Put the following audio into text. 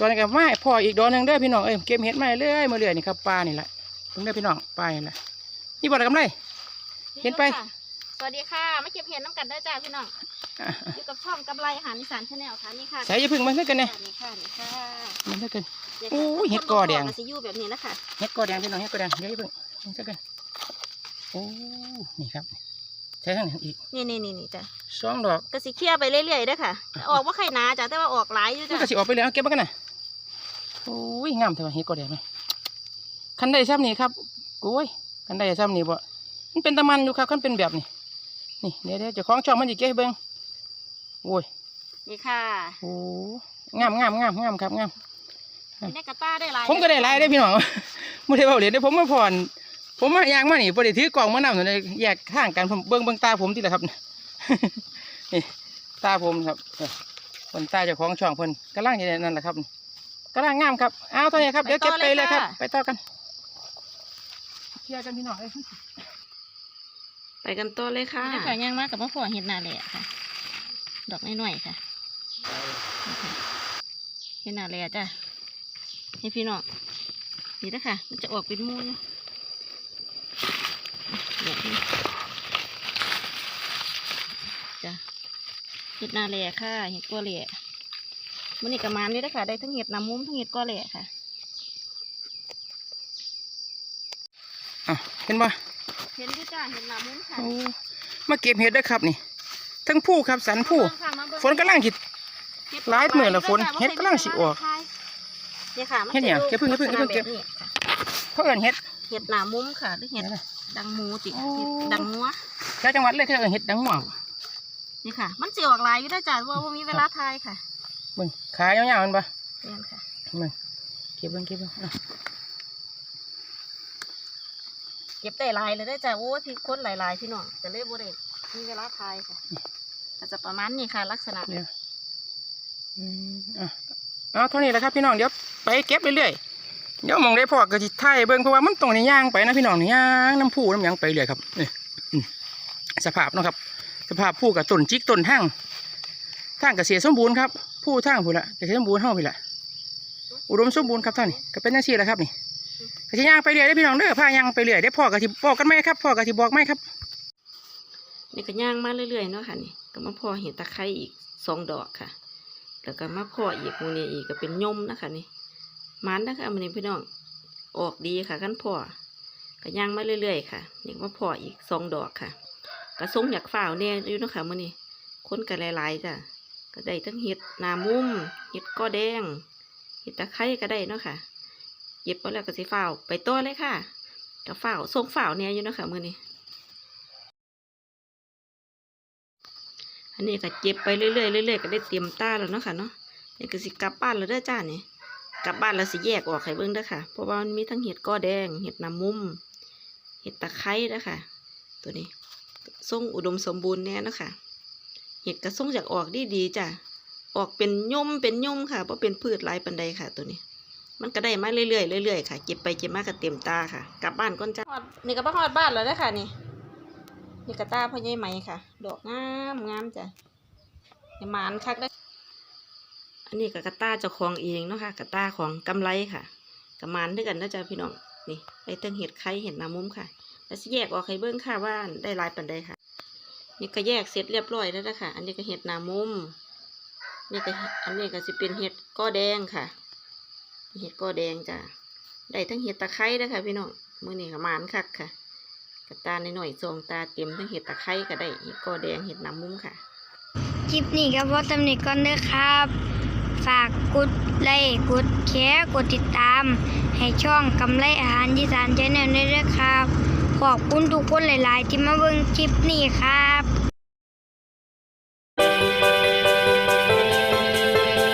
ตัวนี้ก็มาให้พ่ออีกดอกหนึงเด้อพี่น้องเอ้ยเก็บเห็ดมาเรื่อยมาเรื่อยนี่ครับปลานี่แหละเพิ่งได้อพี่น้องปลานี่แหละนี่บ่ได้กำไรเห็นไปค่ะสวัสดีค่ะมาเก็บเห็ดน้ำกันได้อจ้าพี่น้องอะอยู่กับช่องกำไรอาหารอีสานชาแนลค่ะนี่ค่ะใส่อยาพึ่งมันเท่ากันเนี่ยนี่ค่ะนี่ค่ะมันเท่ากันนี่โอ้ค่ะยเห็ดกอแดงคนบกว่าสิอยู่แบบนี้นะคะเห็ดกอแดงพี่น้องเห็ดกอแดงเดี๋ยวอย่าเพิ่งมันเท่ากันโอ้นี่ครับใช้ทั้งนี้อีกนี่นี่นี่นี่จ้ะสองดอกก็สิเคลียร์ไปเรื่อยๆเด้อค่ะ ออกว่าใครหนาจ้ะแต่ว่าออกหลายอยู่มันจ้ะก็สิออกไปเลยเอาเก็บมากันนะ โอ้ยงามแต่ว่าเห็ดกอแดงไหมคันได้ซ้ำนี่ครับโอ้ยคันได้ซ้ำนี่บ่มันเป็นตะมันอยู่ครับคันเป็นแบบนี้นี่เดี๋ยวเดี๋ยวเจะคล้าของช่องมันจะเก็บให้เบิ่งโอ้ยนี่ค่ะโอ้งามงามงามงามครับงามนี่ได้กระต้าได้หลายผมก็ได้หลายได้อพี่น้องไม่ได้เบาเหรียญได้อผมมาผ่อนผมมายางมานี่พอดีถือกล่องมานำเลยแยกข้างกันผมเบิ้งเบิ้งตาผมที่ละครับนี่ตาผมครับเออคนตาเจ้าของช่องเพิ่นกำลังอยู่ในนั่นแหละครับ กำลังงามครับเอาเท่านี้ครับ เดี๋ยวเก็บไปเลยครับ ไปต่อกันเคลียร์กันพี่น้องเอ้ยไปกันต่อเลยค่ะนี่ค่ะย่างมากกับมะพร้าวเห็ดนาแหละค่ะ ดอกน้อยๆค่ะนี่ค่ะเห็ดนาแหละจ้ะให้พี่น้องนี่นะคะมันจะออกเป็นหมูอยู่แบบนี้จ้ะเห็ดนาแหละค่ะเห็ดกัวแหละ มันนี่กระมานนี่นะคะได้ทั้งเห็ดน้ำมุ้มทั้งเห็ดกัวแหละค่ะอะเห็นบ่เห็นด้วยจ้าเห็นน้ำมุ้มค่ะโอ้มาเก็บเห็ดเด้อครับนี่ ทั้งผู้ครับสันผู้มาเบิ่งค่ะมาเบิ่งฝนกำลังจิหลายมื้อแล้วฝนเห็ดกำลังสิออกเนี่ยค่ะมันเห็ดหยังจะอย่าเพิ่งอย่าเพิ่งอย่าเพิ่งเก็บลัษณะแบบนี้ค่ะเขาเอิ้นเห็ดเห็ดหนามุ้มค่ะหรือเห็ดเดี๋ยวนะดังหมูติโอ้เห็ดดังงัวแถวจังหวัดเลยเขาเอิ้นเห็ดดังหม่วงนี่ค่ะ มันสิออกหลายอยู่ได้อจ้าว่าว่ามีเวลาทายค่ะ เบิ่งขายาวๆมันบ่เรียนค่ะมึงเก็บเบิ่งเก็บเบิ่งอะเก็บได้หลายเลยได้อจ้าโอ้ยพี่คนหลายๆพี่น้องแต่เลยบ่ได้มีเวลาทายค่ะอาจจะประมาณนี้ค่ะ ลักษณะเดี๋ยวอืมอะเอาเท่านี้แหละครับพี่น้องเดี๋ยวไปเก็บเรื่อยๆเดี๋ยวหมองได้พอก็สิถ่ายเบิ่งเพราะว่ามันตรงนี้ย่างไปนะพี่น้องนี่ย่างน้ำผู้น้ำหยังไปเรื่อยครับนี่อืมสภาพเนาะครับ สภาพผู้กับต้นจิกต้นทั้งทางเกษตรสมบูรณ์ครับ ผู้ทั้งผู้ละเกษตรสมบูรณ์เฮาพี่ละอุดมสมบูรณ์ครับท่านนี่ก็เป็นจังซี่แหละครับนี่ก็สิย่างไปเรื่อยได้พี่น้องเด้อพาย่างไปเรื่อยได้อพ่อก็สิบอกกันไหมครับพ่อก็สิบอกไหมครับนี่ก็ย่างมาเรื่อยๆเนาะค่ะนี่ก็มาพอเห็ดตะไคร้อีกสองดอกค่ะ แล้วก็มาพออีกมูนี่อีกก็เป็นยมนะคะนี่มันนะคะมันนี่พี่น้องออกดีค่ะขั้นพ่อก็ย่างมาเรื่อยๆค่ะนี่มาพออีกสองดอกค่ะก็ทรงอยากฝ่าวเนี่อยู่นะคะมันนี่คนกันหลายๆจ้ะ ก็ได้ทั้งเห็ดหนามุมเห็ดก้อแดงเห็ดตะไคร้ก็ได้เนาะค่ะเย็บไปแล้วก็สิฝ่าวไปต่อเลยค่ะก็ฝ่าทรงฝ่าวเนี่ยอยู่เนาะค่ะมือนี้อันนี้ก็เก็บไปเรื่อยๆเรื่อยๆก็ได้เตรียมตาแล้วเนาะค่ะเนาะนี่ก็สิกลับบ้านแล้วเด้อจ้านี่กลับบ้านแล้วสิแยกออกให้เบิ่งเด้อค่ะ เพราะว่ามันมีทั้งเห็ดก้อแดงเห็ดน้ำมุมเห็ดตะไคร้เด้อค่ะตัวนี้ทรงอุดมสมบูรณ์แน่เนาะค่ะ เห็ดกระทรงจากออกดีดีๆจ้ะ ออกเป็นย่มเป็นย่มค่ะเพราะเป็นพืชหลายปันใดค่ะตัวนี้ มันก็ได้มาเรื่อยๆเรื่อยๆค่ะ เก็บไปเก็บมาก็เต็มตาค่ะ กลับบ้านก่อนจ้านี่ก็บ้าฮอดบ้านแล้วเด้อค่ะนี่ นี่กระตาพ่อใหญ่ไหมค่ะ ดอกงามงามจ้ะอย่าหมานคักได้ออันนี้ก็กระตาเจ้าของเองเนาะค่ะกระตาของกำไรค่ะกระมานด้วยกันนะจ๊ะพี่น้องนี่ไอ้เติ้งเห็ดไข่เห็ดน้ำมุมค่ะ แล้วสิแยกออกให้เบิ้งค่ะว่าได้หลายปันใดค่ะ นี่ก็แยกเสร็จเรียบร้อยแล้วนะคะอันนี้ก็เห็ดหน้ำมุมนี่ก็อันนี้ก็สิเป็นเห็ดก้อแดงค่ะ เห็ดก้อแดงจ้ะได้ทั้งเห็ดตะไคร้นะคะพี่น้องมื้อนี้ก็หมานคักค่ะกระตาในหน่อยทรงตาเต็มทั้งเห็ดตะไคร้ก็ได้เห็ดก้อแดงเห็ดหน้ำมุ้งค่ะคลิปนี้ก็พอตำหนิก่อนเด้อครับ ฝากกดไลค์กดแชร์กดติดตาม ให้ช่องกำไรอาหารยีสานชาแนลด้วยเด้อครับ ขอบคุณทุกคนหลาย ๆ ที่มาเบิ่งคลิปนี้ครับ